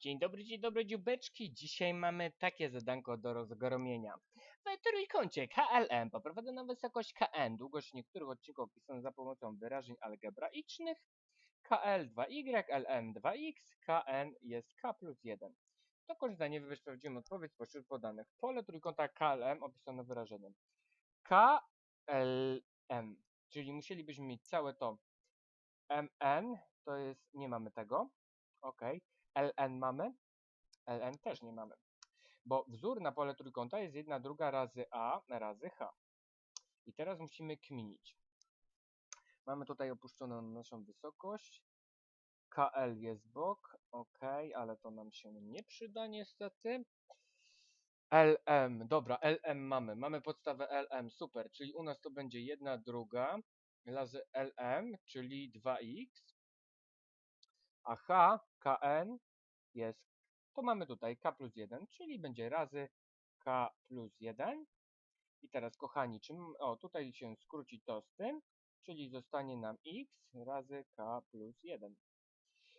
Dzień dobry, dzień dobry, dziubeczki. Dzisiaj mamy takie zadanko do rozgromienia. W trójkącie KLM poprowadzona wysokość KN, długość niektórych odcinków opisana za pomocą wyrażeń algebraicznych. KL2Y, LM2X, KN jest K plus 1. Do korzystania wybierz odpowiedź spośród podanych. Pole trójkąta KLM opisane wyrażeniem KLM, czyli musielibyśmy mieć całe to MN, to jest, nie mamy tego, ok. LN mamy, LN też nie mamy, bo wzór na pole trójkąta jest 1 druga razy A razy H. I teraz musimy kminić. Mamy tutaj opuszczoną naszą wysokość. KL jest bok, ok, ale to nam się nie przyda niestety. LM, dobra, LM mamy, mamy podstawę LM, super, czyli u nas to będzie 1 druga razy LM, czyli 2x, a H, KN jest, to mamy tutaj K plus 1, czyli będzie razy K plus 1. I teraz, kochani, czym, o, tutaj się skróci to z tym, czyli zostanie nam x razy K plus 1.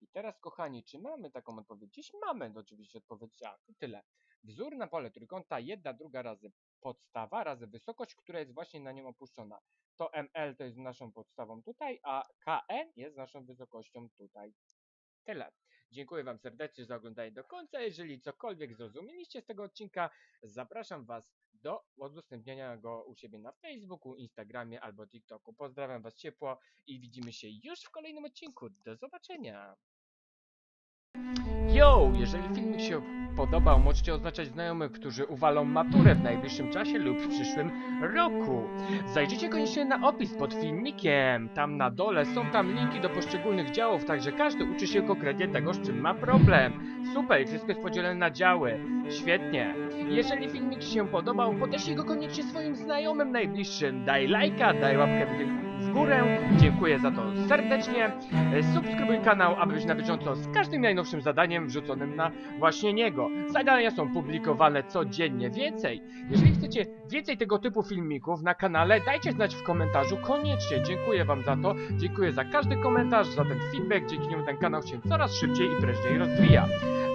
I teraz, kochani, czy mamy taką odpowiedź? Dziś mamy oczywiście odpowiedź A. Tyle. Wzór na pole trójkąta, jedna druga razy podstawa, razy wysokość, która jest właśnie na nią opuszczona. To ML to jest naszą podstawą tutaj, a KN jest naszą wysokością tutaj. Tyle. Dziękuję Wam serdecznie za oglądanie do końca. Jeżeli cokolwiek zrozumieliście z tego odcinka, zapraszam Was do udostępniania go u siebie na Facebooku, Instagramie albo TikToku. Pozdrawiam Was ciepło i widzimy się już w kolejnym odcinku. Do zobaczenia! Yo! Jeżeli filmik się podobał, możecie oznaczać znajomych, którzy uwalą maturę w najbliższym czasie lub w przyszłym roku. Zajrzyjcie koniecznie na opis pod filmikiem. Tam na dole są tam linki do poszczególnych działów, także każdy uczy się konkretnie tego, z czym ma problem. Super, wszystko jest podzielone na działy. Świetnie. Jeżeli filmik Ci się podobał, podeślij go koniecznie swoim znajomym najbliższym. Daj lajka, daj łapkę w- górę. Dziękuję za to serdecznie. Subskrybuj kanał, aby być na bieżąco z każdym najnowszym zadaniem wrzuconym na właśnie niego. Zadania są publikowane codziennie. Więcej, jeżeli chcecie więcej tego typu filmików na kanale, dajcie znać w komentarzu koniecznie. Dziękuję Wam za to. Dziękuję za każdy komentarz, za ten feedback. Dzięki niemu ten kanał się coraz szybciej i prężniej rozwija.